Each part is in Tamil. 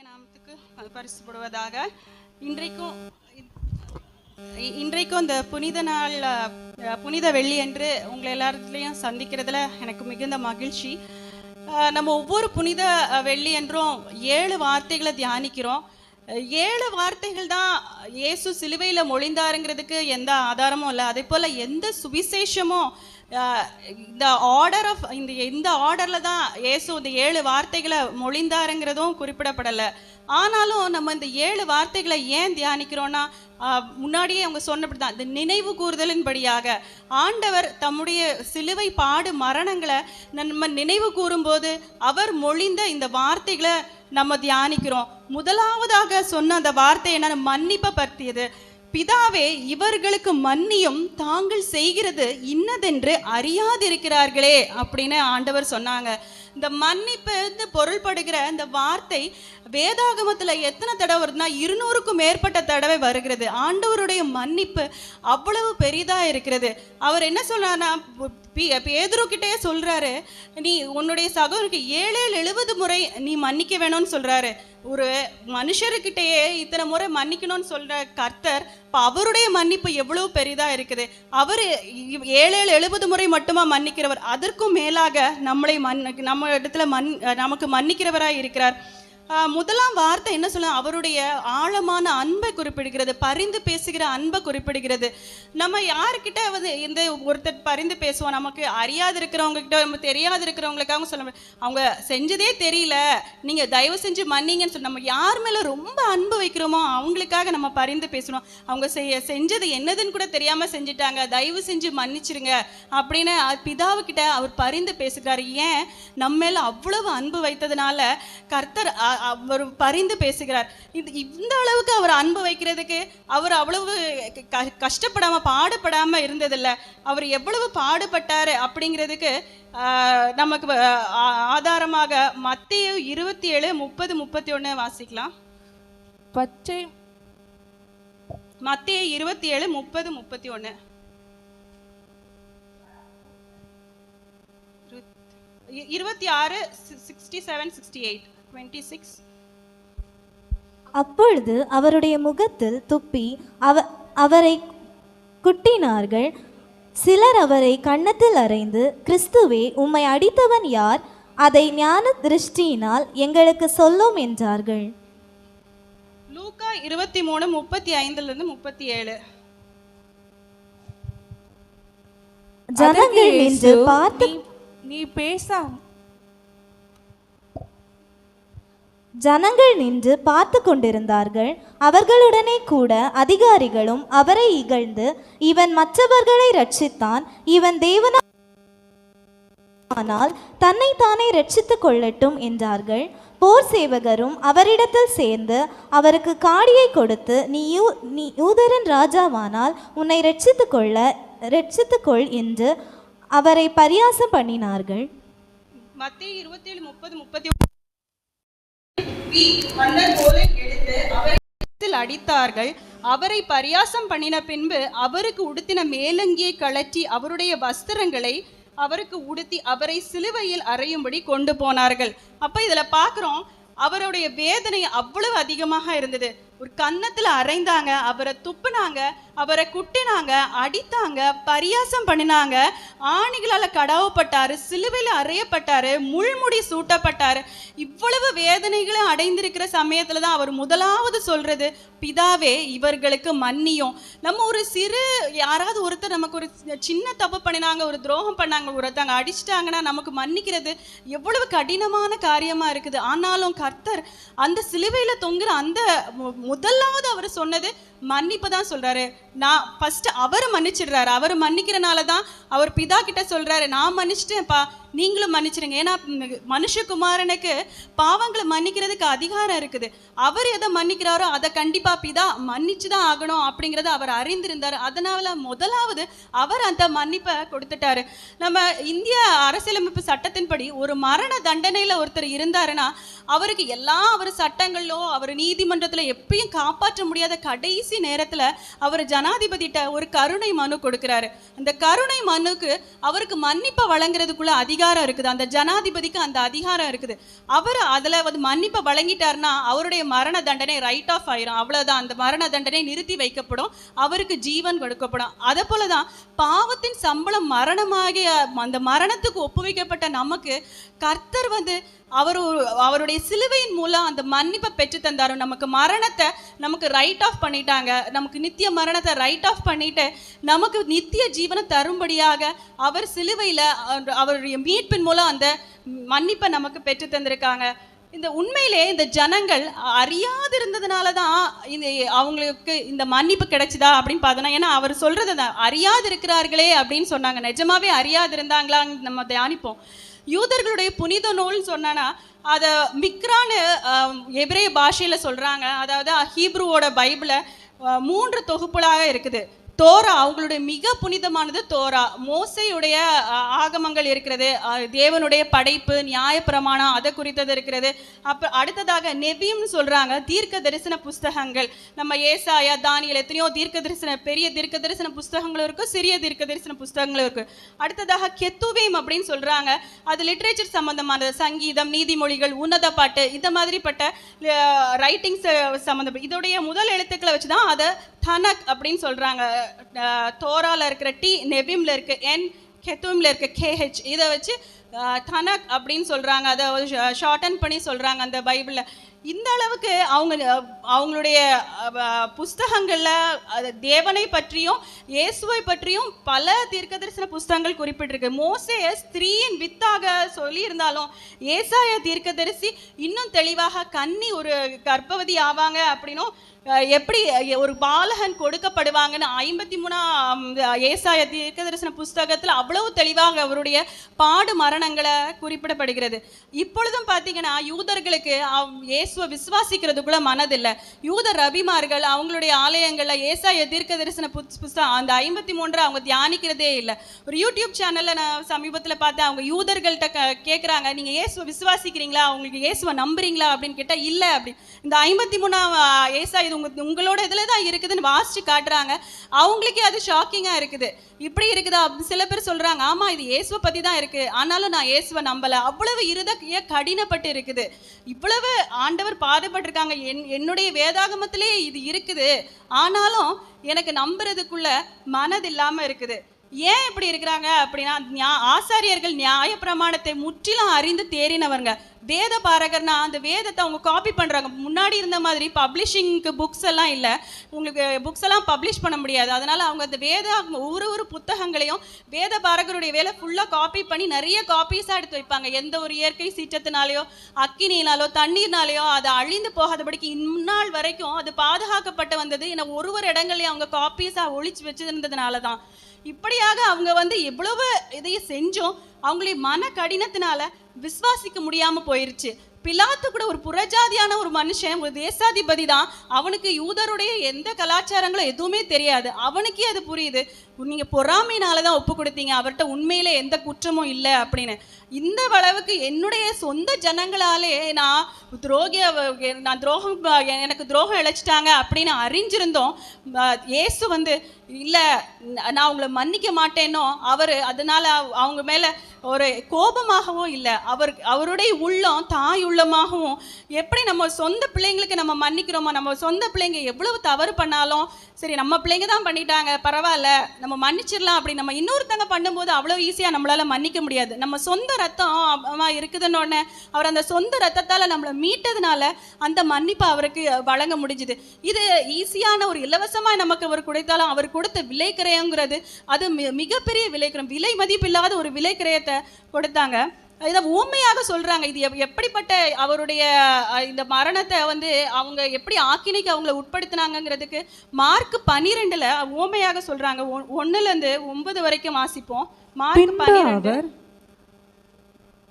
கர்த்தருடைய நாமத்துக்கு பரிசுப்படுவதாக. இன்றைக்கும் இன்றைக்கும் இந்த புனித நாள் புனித வெள்ளி என்று உங்களை எல்லாத்துலேயும் சந்திக்கிறதுல எனக்கு மிகுந்த மகிழ்ச்சி. நம்ம ஒவ்வொரு புனித வெள்ளி என்றும் ஏழு வார்த்தைகளை தியானிக்கிறோம். ஏழு வார்த்தைகள் தான் இயேசு சிலுவையில் மொழிந்தாருங்கிறதுக்கு எந்த ஆதாரமும் இல்லை. அதே போல் எந்த சுவிசேஷமும் இந்த ஆர்டர் ஆஃப் இந்த இந்த ஆர்டரில் தான் ஏசு இந்த ஏழு வார்த்தைகளை மொழிந்தாருங்கிறதும் குறிப்பிடப்படலை. ஆனாலும் நம்ம இந்த ஏழு வார்த்தைகளை ஏன் தியானிக்கிறோன்னா முன்னாடியே அவங்க சொன்னபடி தான் இந்த நினைவு கூறுதலின்படியாக. ஆண்டவர் தம்முடைய சிலுவை பாடு மரணங்களை நம்ம நினைவு கூறும்போது அவர் மொழிந்த இந்த வார்த்தைகளை நம்ம தியானிக்கிறோம். முதலாவதாக சொன்ன அந்த வார்த்தை என்ன மன்னிப்பை பற்றியது பிதாவே இவர்களுக்கு மன்னியும் தாங்கள் செய்கிறது இன்னதென்று அறியாதிருக்கிறார்களே அப்படின்னு ஆண்டவர் சொன்னாங்க. இந்த மன்னிப்பு வந்து பொருள்படுகிற இந்த வார்த்தை வேதாகமத்தில் எத்தனை தடவை வருதுன்னா இருநூறுக்கும் மேற்பட்ட தடவை வருகிறது. ஆண்டவருடைய மன்னிப்பு அவ்வளவு பெரிதாக இருக்கிறது. அவர் என்ன சொல்றாருன்னா பேதுரு கிட்டே சொல்கிறாரு நீ உன்னுடைய சகோதரருக்கு ஏழு எழுபது முறை நீ மன்னிக்க வேணும்னு சொல்கிறாரு ஒரு மனுஷருக்கிட்டேயே இத்தனை முறை மன்னிக்கணும்னு சொல்கிற கர்த்தர் இப்போ அவருடைய மன்னிப்பு எவ்வளோ பெரிதாக இருக்குது. அவர் ஏழு ஏழு எழுபது முறை மட்டுமா மன்னிக்கிறவர்? அதற்கும் மேலாக நம்மளை மன் நம்ம இடத்துல மன் நமக்கு மன்னிக்கிறவராக இருக்கிறார். முதலாம் வார்த்தை என்ன சொல்ல அவருடைய ஆழமான அன்பை குறிப்பிடுகிறது பரிந்து பேசுகிற அன்பை குறிப்பிடுகிறது. நம்ம யாருக்கிட்ட வந்து இந்த ஒருத்தர் பரிந்து பேசுவோம் நமக்கு அறியாது இருக்கிறவங்க கிட்ட நம்ம தெரியாது இருக்கிறவங்களுக்காக சொல்ல அவங்க செஞ்சதே தெரியல. நீங்க தயவு செஞ்சு மன்னிங்கன்னு சொல்லி நம்ம யார் மேல ரொம்ப அன்பு வைக்கிறோமோ அவங்களுக்காக நம்ம பரிந்து பேசணும். அவங்க செய்ய செஞ்சது என்னதுன்னு கூட தெரியாம செஞ்சுட்டாங்க. தயவு செஞ்சு மன்னிச்சிருங்க அப்படின்னு பிதாவுக்கிட்ட அவர் பரிந்து பேசுகிறார். ஏன்? நம்ம மேல அவ்வளவு அன்பு வைத்ததுனால கர்த்தர் அவர் பரிந்து பேசுகிறார். இந்த அளவுக்கு அவர் அன்பு வைக்கிறதுக்கு அவர் அவ்வளவு க- கஷ்டப்படாம பாடுபடாம இருந்ததில்ல. அவர் எவ்வளவு பாடுபட்டாரு அப்படிங்கிறதுக்கு நமக்கு ஆதாரமாக மத்திய இருபத்தி ஏழு முப்பது முப்பத்தி ஒன்று வாசிக்கலாம். பச்சை மத்திய இருபத்தி ஏழு முப்பது முப்பத்தி ஒன்று இருபத்தி ஆறு sixty seven sixty eight twenty six அப்பொழுது அவருடைய முகத்தில் துப்பி அவ அவரை குட்டினார்கள். சிலர் அவரை கன்னத்தில் அறைந்து கிறிஸ்துவே உம்மை அடித்தவன் யார்? அதை ஞான திருஷ்டியினால் எங்களுக்கு சொல்லும் என்றார்கள். லூக்கா இருபத்தி மூணு முப்பத்தி ஐந்துலேருந்து முப்பத்தி ஏழு ஜனங்கள் நின்று பார்த்து "நீ- நீ பேச ஜனங்கள் நின்று பார்த்து கொண்டிருந்தார்கள். அவர்களுடனே கூட அதிகாரிகளும் அவரை இகழ்ந்து இவன் மற்றவர்களை ரட்சித்தான் இவன் தேவனா ஆனால் தன்னைத்தானே ரட்சித்துக் கொள்ளட்டும் என்றார்கள். போர் சேவகரும் அவரிடத்தில் சேர்ந்து அவருக்கு காடியை கொடுத்து நீ யூ நீ யூதரின் ராஜாவானால் உன்னை ரட்சித்து கொள்ள ரட்சித்து கொள் என்று அவரை பரியாசம் பண்ணினார்கள். மத்திய இருபத்தி ஏழு முப்பது முப்பத்தி மன்னர் போல எடுத்து அவரை கழுத்தில் அடித்தார்கள். அவரை பரியாசம் பண்ணின பின்பு அவருக்கு உடுத்தின மேலங்கியை கழற்றி அவருடைய வஸ்திரங்களை அவருக்கு உடுத்தி அவரை சிலுவையில் அறையும்படி கொண்டு போனார்கள். அப்ப இதுல பாக்குறோம் அவருடைய வேதனை அவ்வளவு அதிகமாக இருந்தது. ஒரு கன்னத்துல அரைந்தாங்க அவரை துப்புனாங்க அவரை குட்டினாங்க அடித்தாங்க பரியாசம் பண்ணினாங்க. ஆணிகளால கடவப்பட்டாரு சிலுவையில் அறையப்பட்டாரு முள்முடி சூட்டப்பட்டாரு. இவ்வளவு வேதனைகளை அடைந்திருக்கிற சமயத்தில் தான் அவர் முதலாவது சொல்றது பிதாவே இவர்களுக்கு மன்னியும். நம்ம ஒரு சிறு யாராவது ஒருத்தர் நமக்கு ஒரு சின்ன தப்பு பண்ணினாங்க ஒரு துரோகம் பண்ணாங்க ஒருத்தங்க அடிச்சிட்டாங்கன்னா நமக்கு மன்னிக்கிறது எவ்வளவு கடினமான காரியமா இருக்குது. ஆனாலும் கர்த்தர் அந்த சிலுவையில தொங்குற அந்த முதலாவது அவர் சொன்னது மன்னிப்பு தான் சொல்கிறாரு நான் ஃபஸ்ட்டு அவர் மன்னிச்சிடுறாரு. அவர் மன்னிக்கிறனால தான் அவர் பிதா கிட்ட சொல்கிறாரு நான் மன்னிச்சிட்டேன்ப்பா. நீங்களும் மன்னிச்சிடுங்க. ஏன்னா மனுஷகுமாரனுக்கு பாவங்களை மன்னிக்கிறதுக்கு அதிகாரம் இருக்குது. அவர் எதை மன்னிக்கிறாரோ அதை கண்டிப்பாக பிதா மன்னிச்சு தான் ஆகணும் அப்படிங்கிறத அவர் அறிந்திருந்தார். அதனால முதலாவது அவர் அந்த மன்னிப்பை கொடுத்துட்டாரு. நம்ம இந்திய அரசியலமைப்பு சட்டத்தின்படி ஒரு மரண தண்டனையில் ஒருத்தர் இருந்தாருன்னா அவருக்கு எல்லா அவர் சட்டங்களோ அவர் நீதிமன்றத்தில் எப்பயும் காப்பாற்ற முடியாத கடைசி நேரத்தில் அவர் ஜனாதிபதிட்ட ஒரு கருணை மனு கொடுக்குறாரு. அந்த கருணை மனுக்கு அவருக்கு மன்னிப்பை வழங்குறதுக்குள்ள அதிகாரம் இருக்குது. அந்த ஜனாதிபதிக்கு அந்த அதிகாரம் இருக்குது. அவர் அதில் வந்து மன்னிப்பை வழங்கிட்டாருன்னா அவருடைய மரண தண்டனை ரைட் ஆஃப் ஆயிரும். அவ்வளோதான் அந்த மரண தண்டனை நிறுத்தி வைக்கப்படும். அவருக்கு ஜீவன் கொடுக்கப்படும். அதே போலதான் பாவத்தின் சம்பளம் மரணமாகிய அந்த மரணத்துக்கு ஒப்புவிக்கப்பட்ட நமக்கு கர்த்தர் வந்து அவர் அவருடைய சிலுவையின் மூலம் அந்த மன்னிப்பை பெற்று தந்தாரு. நமக்கு மரணத்தை நமக்கு ரைட் ஆஃப் பண்ணிட்டாங்க. நமக்கு நித்திய மரணத்தை ரைட் ஆஃப் பண்ணிட்டு நமக்கு நித்திய ஜீவனை தரும்படியாக அவர் சிலுவையில் அவருடைய மீட்பின் மூலம் அந்த மன்னிப்பை நமக்கு பெற்று தந்திருக்காங்க. இந்த உண்மையிலே இந்த ஜனங்கள் அறியாது இருந்ததுனால தான் இந்த அவங்களுக்கு இந்த மன்னிப்பு கிடைச்சிதா அப்படின்னு பார்த்தோன்னா ஏன்னா அவர் சொல்றது தான் அறியாது இருக்கிறார்களே அப்படின்னு சொன்னாங்க. நிஜமாவே அறியாது இருந்தாங்களான்னு நம்ம தியானிப்போம். யூதர்களுடைய புனித நூல்னு சொன்னானா அதை மிக்ரான்னு எபிரே பாஷையில் சொல்கிறாங்க அதாவது ஹீப்ருவோட பைபிளை மூன்று தொகுப்புகளாக இருக்குது. தோரா அவங்களுடைய மிக புனிதமானது தோரா. மோசையுடைய ஆகமங்கள் இருக்கிறது தேவனுடைய படைப்பு நியாயப்பிரமாணம் அதை குறித்தது இருக்கிறது. அப்புறம் அடுத்ததாக நெபியம்னு சொல்கிறாங்க தீர்க்க தரிசன புஸ்தகங்கள். நம்ம ஏசாயா தானியல் எத்தனையோ தீர்க்க தரிசன பெரிய தீர்க்க தரிசன புஸ்தகங்களும் இருக்கு சிறிய தீர்க்க தரிசன புஸ்தகங்களும் இருக்கு. அடுத்ததாக கெத்துவேம் அப்படின்னு சொல்கிறாங்க அது லிட்ரேச்சர் சம்மந்தமானது சங்கீதம் நீதிமொழிகள் உன்னத பாட்டு இந்த மாதிரிப்பட்ட ரைட்டிங்ஸ் சம்மந்தம் இதோடைய முதல் எழுத்துக்களை வச்சு தான் அதை தனக் அப்படின்னு சொல்கிறாங்க தோரால இருக்கிற டி நெபிம்ல இருக்க என் கெத்தும்ல இருக்க கேஹெச் இதை வச்சு தனக் அப்படின்னு சொல்கிறாங்க அதை ஷார்டன் பண்ணி சொல்கிறாங்க அந்த பைபிளில். இந்த அளவுக்கு அவங்க அவங்களுடைய புஸ்தகங்களில் அது தேவனை பற்றியும் இயேசுவை பற்றியும் பல தீர்க்கதரிசன புஸ்தகங்கள் குறிப்பிட்டிருக்கு. மோசே ஸ்திரீயின் வித்தாக சொல்லியிருந்தாலும் ஏசாய தீர்க்கதரிசி இன்னும் தெளிவாக கன்னி ஒரு கர்ப்பவதி ஆவாங்க அப்படின்னும் எப்படி ஒரு பாலகன் கொடுக்கப்படுவாங்கன்னு ஐம்பத்தி மூணாம் ஏசாய தீர்க்கதரிசன புஸ்தகத்தில் அவ்வளவு தெளிவாக அவருடைய பாடு மரணங்களை குறிப்பிடப்படுகிறது. இப்பொழுதும் பார்த்தீங்கன்னா யூதர்களுக்கு அவ்- இயேசுவை விசுவாசிக்கிறதுக்குள்ள மனதில்லை. யூத ரபிமார்கள் அவங்களுடைய ஆலயங்களில் ஏசாய தீர்க்க தரிசன புஸ்- புஸ்தகம் அந்த ஐம்பத்தி மூன்று அவங்க தியானிக்கிறதே இல்லை. ஒரு யூடியூப் சேனலில் நான் சமீபத்தில் பார்த்தேன் அவங்க யூதர்கள்ட்ட க- நீங்கள் நீங்க இயேசுவை விசுவாசிக்கிறீங்களா? அவங்களுக்கு இயேசுவை நம்புறீங்களா? அப்படின்னு கேட்டால் இல்லை அப்படி. இந்த ஐம்பத்தி மூணாம் ஏசாய இது உங்க உங்களோட இதுல தான் இருக்குதுன்னு வாசிச்சு காட்டுறாங்க. அவங்களுக்கே அது ஷாக்கிங்கா இருக்குது. இப்படி இருக்குதா? அப்படி சில பேர் சொல்றாங்க ஆமா இது இயேசுவை பத்தி தான் இருக்கு. ஆனாலும் நான் இயேசுவை நம்பல. அவ்வளவு இருதய கடினப்பட்டு இருக்குது. இவ்வளவு ஆண்டவர் பாடுபட்டிருக்காங்க என் என்னுடைய வேதாகமத்திலே இது இருக்குது. ஆனாலும் எனக்கு நம்புறதுக்குள்ள மனது இல்லாமல் இருக்குது. ஏன் இப்படி இருக்கிறாங்க அப்படின்னா ஆசாரியர்கள் நியாய பிரமாணத்தை முற்றிலும் அறிந்து தேறினவங்க. வேத பாரகர்னா அந்த வேதத்தை அவங்க காப்பி பண்ணுறாங்க முன்னாடி இருந்த மாதிரி பப்ளிஷிங்க்கு புக்ஸ் எல்லாம் இல்லை. உங்களுக்கு புக்ஸ் எல்லாம் பப்ளிஷ் பண்ண முடியாது. அதனால் அவங்க அந்த வேத ஒரு ஒரு புத்தகங்களையும் வேத பாரகருடைய வேலை ஃபுல்லாக காப்பி பண்ணி நிறைய காப்பீஸாக எடுத்து வைப்பாங்க. எந்த ஒரு இயற்கை சீற்றத்தினாலேயோ அக்கினியினாலோ தண்ணீர்னாலேயோ அது அழிந்து போகாதபடிக்கு இந்நாள் வரைக்கும் அது பாதுகாக்கப்பட்டு வந்தது. ஏன்னா ஒரு ஒரு இடங்கள்லேயும் அவங்க காப்பீஸாக ஒழிச்சு வச்சிருந்ததுனால தான் இப்படியாக அவங்க வந்து எவ்வளவு இதையும் செஞ்சோம். அவங்களுடைய மன கடினத்தினால விசுவாசிக்க முடியாம போயிருச்சு. பிலாத்து கூட ஒரு புறஜாதியான ஒரு மனுஷன் ஒரு தேசாதிபதி தான். அவனுக்கு யூதருடைய எந்த கலாச்சாரங்களும் எதுவுமே தெரியாது. அவனுக்கே அது புரியுது. நீங்க பொறாமையினால தான் ஒப்பு கொடுத்தீங்க. அவர்கிட்ட உண்மையில எந்த குற்றமும் இல்லை அப்படின்னு. இந்த அளவுக்கு என்னுடைய சொந்த ஜனங்களாலே நான் துரோகிய நான் துரோகம் எனக்கு துரோகம் இழைச்சிட்டாங்க அப்படின்னு அறிஞ்சிருந்தோம். இயேசு வந்து இல்லை நான் உங்களை மன்னிக்க மாட்டேனோ? அவர் அதனால அவங்க மேலே ஒரு கோபமாகவும் இல்லை. அவர் அவருடைய உள்ளம் தாய் உள்ளமாகவும் எப்படி நம்ம சொந்த பிள்ளைங்களுக்கு நம்ம மன்னிக்கிறோமோ நம்ம சொந்த பிள்ளைங்க எவ்வளவு தவறு பண்ணாலும் சரி நம்ம பிள்ளைங்க தான் பண்ணிட்டாங்க பரவாயில்ல நம்ம மன்னிச்சிடலாம் அப்படி நம்ம இன்னொருத்தங்க பண்ணும்போது அவ்வளோ ஈஸியாக நம்மளால் மன்னிக்க முடியாது. நம்ம சொந்த ரத்தம் இருக்குதுன்னு அவர் அந்த சொந்த ரத்தத்தால் நம்மளை மீட்டதுனால அந்த மன்னிப்பை அவருக்கு வழங்க முடிஞ்சுது. இது ஈஸியான ஒரு இலவசமாக நமக்கு அவர் கொடுத்தாலும் அவர் கொடுத்த விலைக்கிரயங்கிறது அது மி- மிகப்பெரிய விலைக்கிரம் விலை மதிப்பில்லாத ஒரு விலைக்கிரயத்தை கொடுத்தாங்க. இதை ஊமையாக சொல்றாங்க. இது எப்- எப்படிப்பட்ட அவருடைய இந்த மரணத்தை வந்து அவங்க எப்படி ஆக்கினைக்கு அவங்கள உட்படுத்தினாங்கங்கிறதுக்கு மார்க் பன்னிரெண்டுல ஊமையாக சொல்றாங்க. ஒ- ஒண்ணுல இருந்து ஒன்பது வரைக்கும் வாசிப்போம். மார்க் பன்னிரெண்டு.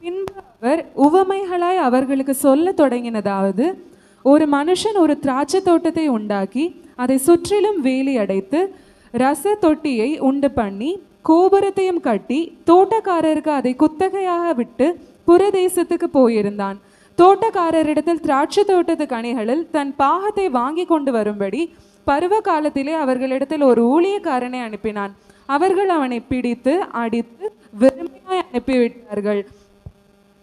பின்பு அவர் உவமைகளாய் அவர்களுக்கு சொல்ல தொடங்கினதாவது ஒரு மனுஷன் ஒரு திராட்சை தோட்டத்தை உண்டாக்கி அதை சுற்றிலும் வேலி அடைத்து ரச தொட்டியை உண்டு பண்ணி கோபுரத்தையும் கட்டி தோட்டக்காரருக்கு அதை குத்தகையாக விட்டு புறதேசத்துக்கு போயிருந்தான். தோட்டக்காரரிடத்தில் திராட்சை தோட்டத்து கனிகளில் தன் பாகத்தை வாங்கி கொண்டு வரும்படி பருவ காலத்திலே அவர்களிடத்தில் ஒரு ஊழியக்காரனை அனுப்பினான். அவர்கள் அவனை பிடித்து அடித்து வெறுமையாய் அனுப்பிவிட்டார்கள்.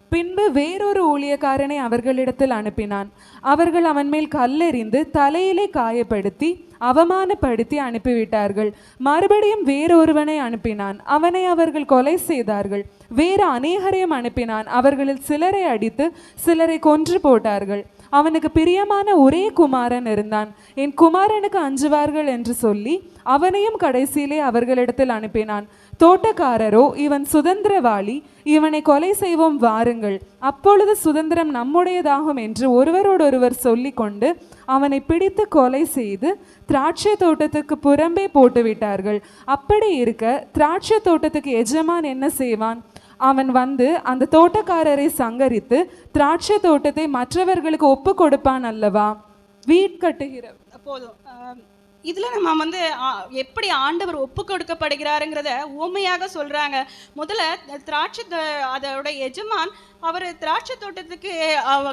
பின்பு வேறொரு ஊழியக்காரனை அவர்களிடத்தில் அனுப்பினான். அவர்கள் அவன் மேல் கல்லெறிந்து தலையிலே காயப்படுத்தி அவமானப்படுத்தி அனுப்பிவிட்டார்கள். மறுபடியும் வேறொருவனை அனுப்பினான். அவனை அவர்கள் கொலை செய்தார்கள். வேறு அநேகரையும் அனுப்பினான். அவர்களில் சிலரை அடித்து சிலரை கொன்று போட்டார்கள். அவனுக்கு பிரியமான ஒரே குமாரன் இருந்தான். என் குமாரனுக்கு அஞ்சுவார்கள் என்று சொல்லி அவனையும் கடைசியிலே அவர்களிடத்தில் அனுப்பினான். தோட்டக்காரரோ இவன் சுதந்திரவாளி இவனை கொலை செய்வோம் வாருங்கள். அப்பொழுது சுதந்திரம் நம்முடையதாகும் என்று ஒருவரோடொருவர் சொல்லிக்கொண்டு அவனை பிடித்து கொலை செய்து திராட்சை தோட்டத்துக்கு புறம்பே போட்டுவிட்டார்கள். அப்படி இருக்க திராட்சை தோட்டத்துக்கு எஜமான் என்ன செய்வான்? அவன் வந்து அந்த தோட்டக்காரரை சங்கரித்து திராட்சை தோட்டத்தை மற்றவர்களுக்கு ஒப்பு கொடுப்பான் அல்லவா? வீட்கட்டுகிற போதும் இதில் நம்ம வந்து எப்படி ஆண்டவர் ஒப்பு கொடுக்கப்படுகிறாருங்கிறத ஊமையாக சொல்கிறாங்க முதல்ல திராட்சை த- அதோட எஜமான் அவர் திராட்சை தோட்டத்துக்கு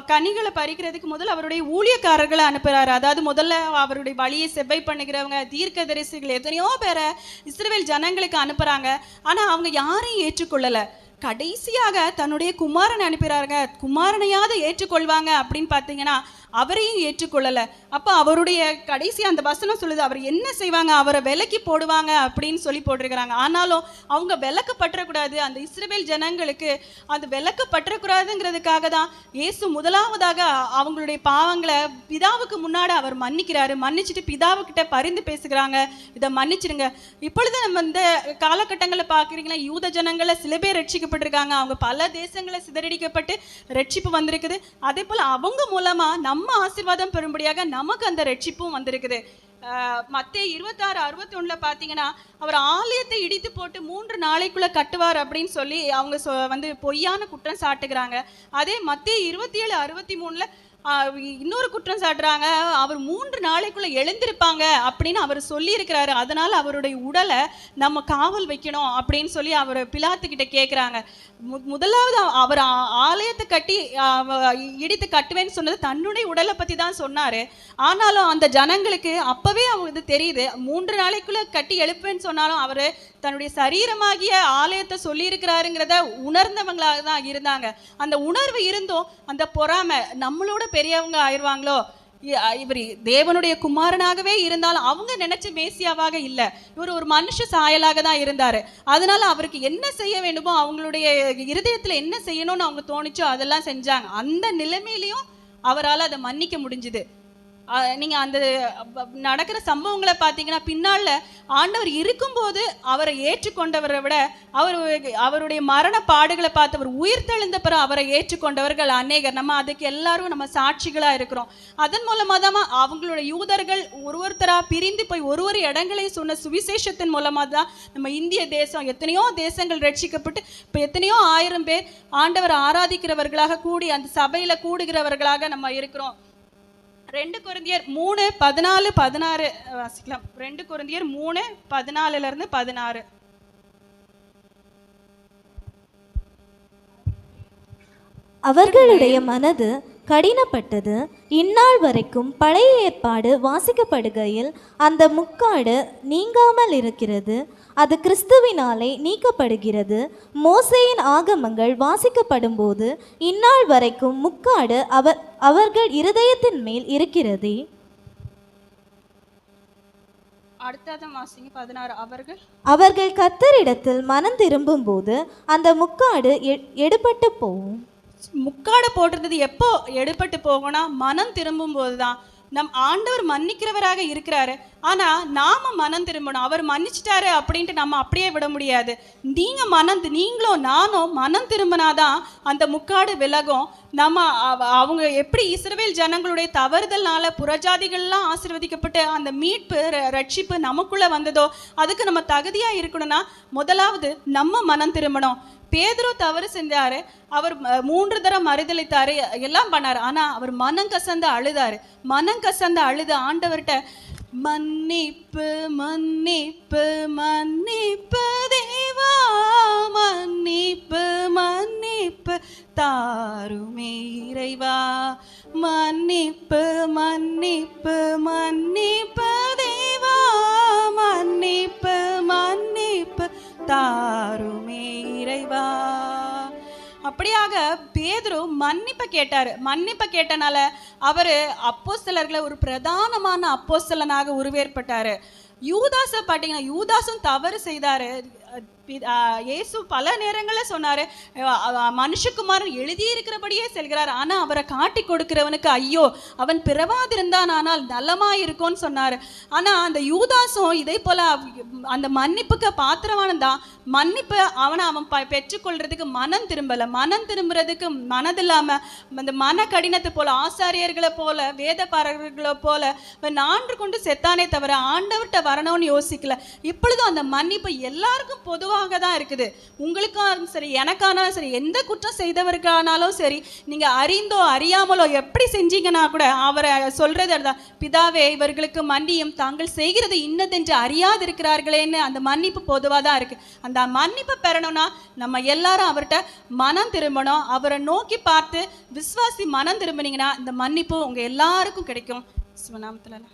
கனிகளை பறிக்கிறதுக்கு முதல்ல அவருடைய ஊழியக்காரர்களை அனுப்புகிறாரு அதாவது முதல்ல அவருடைய வழியை செவ்வை பண்ணுகிறவங்க தீர்க்கதரிசிகள் எத்தனையோ பேரை இஸ்ரேல் ஜனங்களுக்கு அனுப்புகிறாங்க ஆனால் அவங்க யாரையும் ஏற்றுக்கொள்ளலை. கடைசியாக தன்னுடைய குமாரனை அனுப்புகிறாருங்க குமாரனையாவது ஏற்றுக்கொள்வாங்க அப்படின்னு பார்த்தீங்கன்னா அவரையும் ஏற்றுக்கொள்ளலை. அப்போ அவருடைய கடைசி அந்த வசனம் சொல்லுது அவர் என்ன செய்வாங்க? அவரை விலக்கி போடுவாங்க அப்படின்னு சொல்லி போட்டிருக்கிறாங்க. ஆனாலும் அவங்க விலக்கப்பட்டுறக்கூடாது. அந்த இஸ்ரேல் ஜனங்களுக்கு அந்த விலக்கப்பட்டுறக்கூடாதுங்கிறதுக்காக தான் இயேசு முதலாவதாக அவங்களுடைய பாவங்களை பிதாவுக்கு முன்னாடி அவர் மன்னிக்கிறாரு. மன்னிச்சுட்டு பிதாவுக்கிட்ட பரிந்து பேசுகிறாங்க. இதை மன்னிச்சிடுங்க. இப்பொழுது நம்ம இந்த காலகட்டங்களில் பார்க்குறீங்களா? யூத ஜனங்களை சில பேர் ரட்சிக்கப்பட்டிருக்காங்க. அவங்க பல தேசங்களை சிதறடிக்கப்பட்டு ரட்சிப்பு வந்திருக்குது. அதே போல் அவங்க மூலமாக நம்ம ஆசிர்வாதம் பெறும்படியாக நமக்கு அந்த ரட்சிப்பும் வந்திருக்குது. மத்திய இருபத்தாறு அறுபத்தொன்னுல பார்த்தீங்கன்னா அவர் ஆலயத்தை இடித்து போட்டு மூன்று நாளைக்குள்ள கட்டுவார் அப்படின்னு சொல்லி அவங்க சொ வந்து பொய்யான குற்றம் சாட்டுகிறாங்க. அதே மத்திய இருபத்தி ஏழு அறுபத்தி மூணுல இன்னொரு குற்றம் சாட்டுறாங்க. அவர் மூன்று நாளைக்குள்ள எழுந்திருப்பாங்க அப்படின்னு அவர் சொல்லியிருக்கிறாரு. அதனால அவருடைய உடலை நம்ம காவல் வைக்கணும் அப்படின்னு சொல்லி அவர் பிலாத்துக்கிட்ட கேட்குறாங்க மு முதலாவது அவர் ஆ- ஆலயத்தை கட்டி இடித்து கட்டுவேன்னு சொன்னது தன்னுடைய உடலை பற்றி தான் சொன்னார். ஆனாலும் அந்த ஜனங்களுக்கு அப்போவே அவங்களுக்கு தெரியுது. மூன்று நாளைக்குள்ளே கட்டி எழுப்புவேன்னு சொன்னாலும் அவர் தன்னுடைய சரீரமாகிய ஆலயத்தை சொல்லியிருக்கிறாருங்கிறத உணர்ந்தவங்களாக தான் இருந்தாங்க. அந்த உணர்வு இருந்தும் அந்த பொறாமை நம்மளோட பெரியவங்க ஆயிடுவாங்களோ? இவர் தேவனுடைய குமாரனாகவே இருந்தாலும் அவங்க நினைச்ச மேசியாவாக இல்லை. இவர் ஒரு மனுஷ சாயலாக தான் இருந்தார். அதனால அவருக்கு என்ன செய்ய வேண்டுமோ அவங்களுடைய இருதயத்தில் என்ன செய்யணும்னு அவங்க தோணிச்சோ அதெல்லாம் செஞ்சாங்க. அந்த நிலைமையிலையும் அவரால் அதை மன்னிக்க முடிஞ்சுது. நீங்கள் நீங்க அந்த நடக்கிற சம்பவங்களை பார்த்தீங்கன்னா பின்னால ஆண்டவர் இருக்கும்போது அவரை ஏற்றுக்கொண்டவரை விட அவர் அவருடைய மரண பாடுகளை பார்த்து அவர் உயிர் தெளிந்த பிறகு அவரை ஏற்றுக்கொண்டவர்கள் அநேகர். நம்ம அதுக்கு எல்லாரும் நம்ம சாட்சிகளா இருக்கிறோம். அதன் மூலமா தான் அவங்களோட யூதர்கள் ஒரு ஒருத்தரா பிரிந்து போய் ஒரு ஒரு இடங்களையும் சொன்ன சுவிசேஷத்தின் மூலமா தான் நம்ம இந்திய தேசம் எத்தனையோ தேசங்கள் ரட்சிக்கப்பட்டு இப்போ எத்தனையோ ஆயிரம் பேர் ஆண்டவர் ஆராதிக்கிறவர்களாக கூடி அந்த சபையில கூடுகிறவர்களாக நம்ம இருக்கிறோம். ரெண்டு குருந்தியர் மூணு பதினாலு பதினாறு. வாசிக்கலாம். ரெண்டு குருந்தியர் மூணு பதினாலுல இருந்து பதினாறு. அவர்களுடைய மனது கடினப்பட்டது. இந்நாள் வரைக்கும் பழைய ஏற்பாடு வாசிக்கப்படுகையில் அந்த முக்காடு நீங்காமல் இருக்கிறது. அது கிறிஸ்துவினாலே நீக்கப்படுகிறது. மோசேயின் ஆகமங்கள் வாசிக்கப்படும்போது இந்நாள் வரைக்கும் முக்காடு அவர் அவர்கள் இருதயத்தின் மேல் இருக்கிறதே. அவர்கள் அவர்கள் கத்தரிடத்தில் மனம் திரும்பும்போது அந்த முக்காடு எடுபட்டு போகும். முக்காடு போட்டிருந்தது. எப்போ எடுபட்டு போகும்னா மனம் திரும்பும் போதுதான் நம் ஆண்டவர் மன்னிக்கிறவராக இருக்கிறாரு. ஆனால் நாம மனம் திரும்பணும். அவர் மன்னிச்சிட்டாரு அப்படின்ட்டு நம்ம அப்படியே விட முடியாது. நீங்க மனம் நீங்களும் நானும் மனம் திரும்பினாதான் அந்த முக்காடு விலகும். நம்ம அவ- அவங்க எப்படி இஸ்ரவேல் ஜனங்களுடைய தவறுதல்னால புறஜாதிகள்லாம் ஆசிர்வதிக்கப்பட்டு அந்த மீட்பு ர- ரட்சிப்பு நமக்குள்ள வந்ததோ அதுக்கு நம்ம தகுதியா இருக்கணும்னா முதலாவது நம்ம மனம் திரும்பணும். பேதுரு தவறு செஞ்சாரு. அவர் மூன்று தரம் மறுதளித்தாரு எல்லாம் பண்ணாரு. ஆனா அவர் மனம் கசந்து அழுதாரு. மனம் கசந்து அழுது ஆண்டவர்கிட்ட மன்னிப்பு மன்னிப்பு மன்னிப்பு தேவா மன்னிப்பு மன்னிப்பு தாருமே இறைவா. மன்னிப்பு மன்னிப்பு மன்னிப்பு தாருமே இறைவா அப்படியாக பேதுரு மன்னிப்பை கேட்டார். மன்னிப்பை கேட்டனால அவர் அப்போஸ்தலர்களை ஒரு பிரதானமான அப்போஸ்தலனாக உருவேற்பட்டார். யூதாஸை பார்த்தீங்கன்னா யூதாஸும் தவறு செய்தார். இயேசு பல நேரங்களில் சொன்னார் மனுஷகுமாரன் எழுதியிருக்கிறபடியே செல்கிறார். ஆனால் அவரை காட்டி கொடுக்கிறவனுக்கு ஐயோ அவன் பிறவாதிருந்தான் ஆனால் நலமாக இருக்கும்னு சொன்னார். ஆனால் அந்த யூதாசும் இதே போல் அந்த மன்னிப்புக்கு பாத்திரவானன் தான். மன்னிப்பு அவனை அவன் ப பெற்றுக்கொள்றதுக்கு மனம் திரும்பலை. மனம் திரும்புறதுக்கு மனதில்லாமல் அந்த மன கடினத்தை போல் ஆசாரியர்களை போல வேதப்பாரர்களை போல நான்கு கொண்டு செத்தானே தவிர ஆண்டவர்கிட்ட வரணும்னு யோசிக்கல. இப்பொழுதும் அந்த மன்னிப்பு எல்லாருக்கும் பொதுவாக தான் இருக்குது. உங்களுக்காலும் சரி எனக்கானாலும் சரி எந்த குற்றம் செய்தவருக்கானாலும் சரி நீங்க அறிந்தோ அறியாமலோ எப்படி செஞ்சீங்கன்னா கூட அவரை சொல்றது பிதாவே இவர்களுக்கு மன்னியும். தாங்கள் செய்கிறது இன்னதென்று அறியாதிருக்கிறார்களேன்னு அந்த மன்னிப்பு பொதுவாக தான் இருக்கு. அந்த மன்னிப்பு பெறணும்னா நம்ம எல்லாரும் அவர்கிட்ட மனம் திரும்பணும். அவரை நோக்கி பார்த்து விசுவாசி மனம் திரும்பினீங்கன்னா இந்த மன்னிப்பு உங்க எல்லாருக்கும் கிடைக்கும். சிவநாமத்தில்